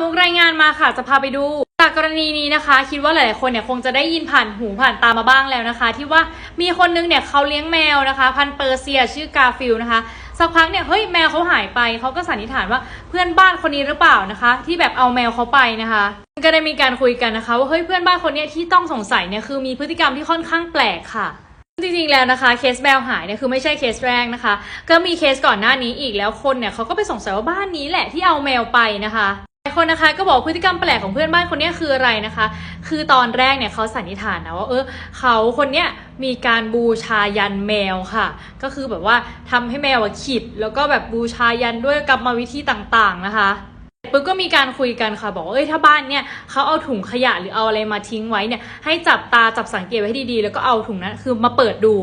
มุกรายงานมาค่ะจะพาไปดู จากกรณีนี้นะคะ คิดว่าหลายๆคนเนี่ยคงจะได้ยินผ่านหูผ่านตามาบ้างแล้วนะคะ ที่ว่ามีคนนึงเนี่ยเขาเลี้ยงแมวนะคะ พันเปอร์เซียชื่อกาฟิลนะคะสักพักเนี่ยเฮ้ยแมวเขาหายไปเขาก็สันนิษฐานว่าเพื่อนบ้านคนนี้หรือเปล่านะคะ ที่แบบเอาแมวเขาไปนะคะก็ได้มีการคุยกันนะคะ ว่าเฮ้ยเพื่อนบ้านคนนี้ที่ต้องสงสัยเนี่ยคือมีพฤติกรรมที่ค่อนข้างแปลกค่ะจริงๆ แล้วนะคะเคสแมวหายเนี่ยคือไม่ใช่เคสแรกนะคะ ก็มีเคสก่อนหน้านี้อีกแล้วคนเนี่ยเขาก็ไปสงสัยว่าบ้านนี้แหละที่เอาแมวไปนะคะ คนนะคะก็บอกพฤติกรรมแปลกของเพื่อนบ้านคนนี้คืออะไรนะคะ คือตอนแรกเนี่ยเขาสันนิษฐานนะว่าเออเขาคนเนี้ยมีการบูชายันแมวค่ะ ก็คือแบบว่าทำให้แมวขิด แล้วก็แบบบูชายันด้วยกรรมวิธีต่างๆนะคะปุ๊บก็มีการคุยกันค่ะ บอกว่าเอ้ยถ้าบ้านเนี่ยเขาเอาถุงขยะหรือเอาอะไรมาทิ้งไว้เนี่ยให้จับตาจับสังเกตไว้ให้ดีๆ แล้วก็เอาถุงนั้นคือมาเปิดดู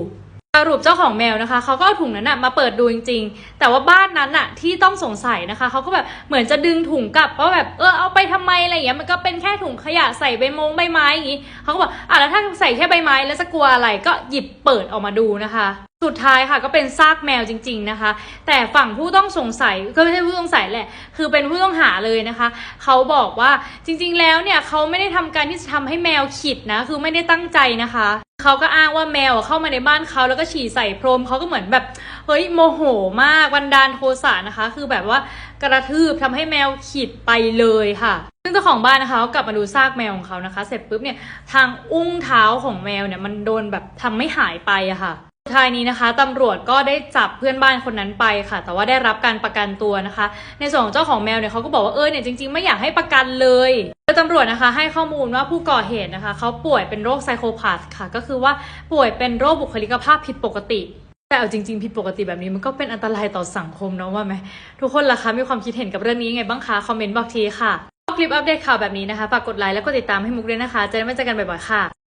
สรุปเจ้าของแมวนะคะเขาก็เอาถุงนั้นนะมาเปิดดูจริง ๆ แต่ว่าบ้านนั้นน่ะที่ต้องสงสัยนะคะเขาก็แบบเหมือนจะดึงถุงกลับว่าแบบเออเอาไปทำไมอะไรอย่างเงี้ยมันก็เป็นแค่ถุงขยะใส่ใบมงใบไม้อย่างงี้เขาก็บอกอะแล้วถ้าใส่แค่ใบไม้แล้วจะกลัวอะไรก็หยิบเปิดออกมาดูนะคะสุดท้ายค่ะก็เป็นซากแมวจริง ๆนะคะ แต่ฝั่งผู้ต้องสงสัยก็ไม่ใช่ผู้ต้องสัยแหละ คือเป็นผู้ต้องหาเลยนะคะเขาบอกว่าจริง ๆ แล้วเนี่ยเขาไม่ได้ทำการที่จะทำให้แมวขิดนะคือไม่ได้ตั้งใจนะคะ เขาก็อ้างว่าแมวเข้ามาในบ้านเขาแล้วก็ฉี่ใส่พรมเขาก็เหมือนแบบเฮ้ยโมโหมากวันดานโทสะนะคะ คือแบบว่ากระทืบทำให้แมวขีดไปเลยค่ะซึ่งเจ้าของบ้านนะคะเขากลับมาดูซากแมวของเขานะคะ เสร็จปุ๊บเนี่ยทางอุ้งเท้าของแมวเนี่ยมันโดนแบบทำไม่หายไปอะค่ะ ท้ายนี้นะคะตำรวจก็ได้จับเพื่อนบ้านคนนั้นไปค่ะ แต่ว่าได้รับการประกันตัวนะคะ ในส่วนของเจ้าของแมวเนี่ยเขาก็บอกว่าเออเนี่ยจริงๆไม่อยากให้ประกันเลยโดยตำรวจนะคะให้ข้อมูลว่าผู้ก่อเหตุนะคะเขาป่วยเป็นโรคไซโคพาธค่ะ ก็คือว่าป่วยเป็นโรคบุคลิกภาพผิดปกติ แต่เอาจริงๆผิดปกติแบบนี้มันก็เป็นอันตรายต่อสังคมเนาะว่าไหมทุกคนล่ะคะมีความคิดเห็นกับเรื่องนี้ยังไงบ้างคะคอมเมนต์บอกทีค่ะคลิปอัปเดตข่าวแบบนี้นะคะฝากกดไลค์และกดติดตามให้มุกด้วยนะคะจะได้ไม่เจอกันบ่อยๆค่ะ